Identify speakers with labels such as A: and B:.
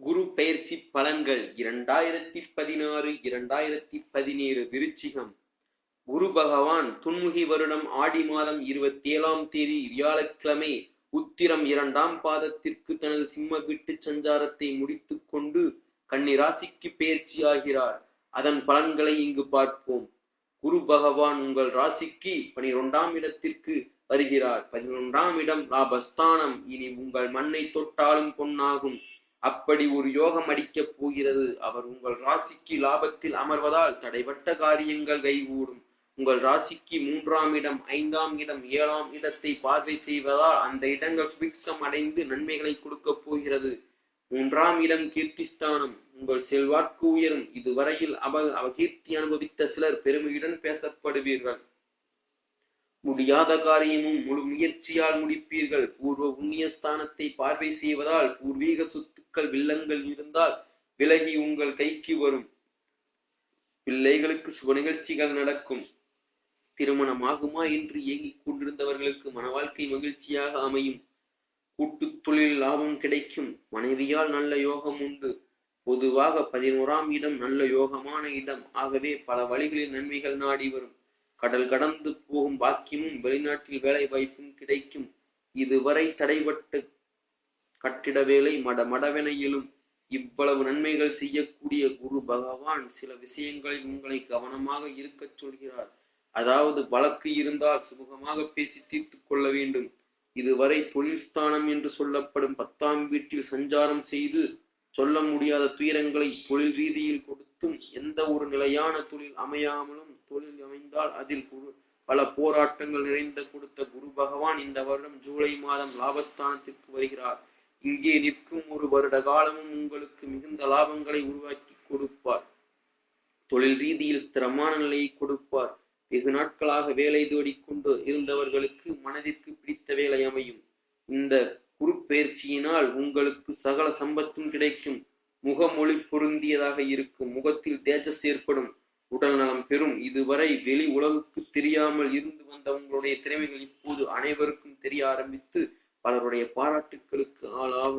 A: குரு பயிற்சி பலன்கள் இரண்டாயிரத்தி பதினாறு இரண்டாயிரத்தி பதினேழு விருச்சிகம். குரு பகவான் துன்முகி வருடம் ஆடி மாதம் இருபத்தி ஏழாம் தேதி வியாழக்கிழமை உத்திரம் இரண்டாம் பாதத்திற்கு தனது சிம்ம வீட்டு சஞ்சாரத்தை முடித்துக் கொண்டு கன்னிராசிக்கு பெயர்ச்சியாகிறார் அதன் பலன்களை இங்கு பார்ப்போம். குரு பகவான் உங்கள் ராசிக்கு பனிரெண்டாம் இடத்திற்கு வருகிறார். பதினொன்றாம் இடம் லாபஸ்தானம். இனி உங்கள் மண்ணை தொட்டாலும் பொன்னாகும். அப்படி ஒரு யோகம் அடிக்கப் போகிறது. அவர் உங்கள் ராசிக்கு லாபத்தில் அமர்வதால் தடைபட்ட காரியங்கள் கைகூடும். உங்கள் ராசிக்கு மூன்றாம் இடம் ஐந்தாம் இடம் ஏழாம் இடத்தை பார்வை செய்வதால் அந்த இடங்கள் சுபிக்ஷம் அடைந்து நன்மைகளை கொடுக்க போகிறது. மூன்றாம் இடம் கீர்த்திஸ்தானம். உங்கள் செல்வாக்கு உயரும். இதுவரையில் அவ அவகீர்த்தி அனுபவித்த சிலர் பெருமையுடன் பேசப்படுவீர்கள். முடியாத காரியமும் முழு முயற்சியால் முடிப்பீர்கள். பூர்வ புண்ணிய ஸ்தானத்தை பார்வை செய்வதால் பூர்வீக சொத்துக்கள் வில்லங்கள் இருந்தால் விலகி உங்கள் கைக்கு வரும். பிள்ளைகளுக்கு சுப நிகழ்ச்சிகள் நடக்கும். திருமணம் ஆகுமா என்று ஏங்கிக் கொண்டிருந்தவர்களுக்கு மன வாழ்க்கை மகிழ்ச்சியாக அமையும். கூட்டுத் தொழில் லாபம் கிடைக்கும். மனைவியால் நல்ல யோகம் உண்டு. பொதுவாக பதினோராம் இடம் நல்ல யோகமான இடம். ஆகவே பல வழிகளில் நன்மைகள் நாடி வரும். கடல் கடந்து போகும் பாக்கியமும் வெளிநாட்டில் வேலை வாய்ப்பும் கிடைக்கும். இதுவரை தடைபட்டு கட்டிட வேலை மட மடவென இவ்வளவு நன்மைகள் செய்யக்கூடிய குரு பகவான் சில விஷயங்களில் உங்களை கவனமாக இருக்கச் சொல்கிறார். அதாவது வழக்கு இருந்தால் சுமூகமாக பேசி தீர்த்து கொள்ள வேண்டும். இதுவரை தொழில் ஸ்தானம் என்று சொல்லப்படும் பத்தாம் வீட்டில் சஞ்சாரம் செய்து சொல்ல முடியாத துயரங்களை தொழில் ரீதியில் கொடுத்தும் எந்த ஒரு நிலையான தொழில் அமையாமலும் தொழில் அமைந்தால் அதில் பல போராட்டங்கள் நிறைந்த கொடுத்த குரு பகவான் இந்த வருடம் ஜூலை மாதம் லாபஸ்தானத்திற்கு வருகிறார். இங்கே நிற்கும் ஒரு வருட காலமும் உங்களுக்கு மிகுந்த லாபங்களை உருவாக்கி கொடுப்பார். தொழில் ரீதியில் ஸ்திரமான நிலையை கொடுப்பார். வெகு நாட்களாக வேலை தேடிக்கொண்டு இருந்தவர்களுக்கு மனதிற்கு பிடித்த வேலை அமையும். இந்த பயிற்சியினால் உங்களுக்கு சகல சம்பத்தும் கிடைக்கும். முகமொழி பொருந்தியதாக இருக்கும். முகத்தில் தேஜஸ் ஏற்படும். உடல் நலம் பெறும். இதுவரை வெளி உலகுக்கு தெரியாமல் இருந்து வந்த உங்களுடைய திறமைகள் இப்போது அனைவருக்கும் தெரிய ஆரம்பித்து பலருடைய பாராட்டுக்களுக்கு ஆளாக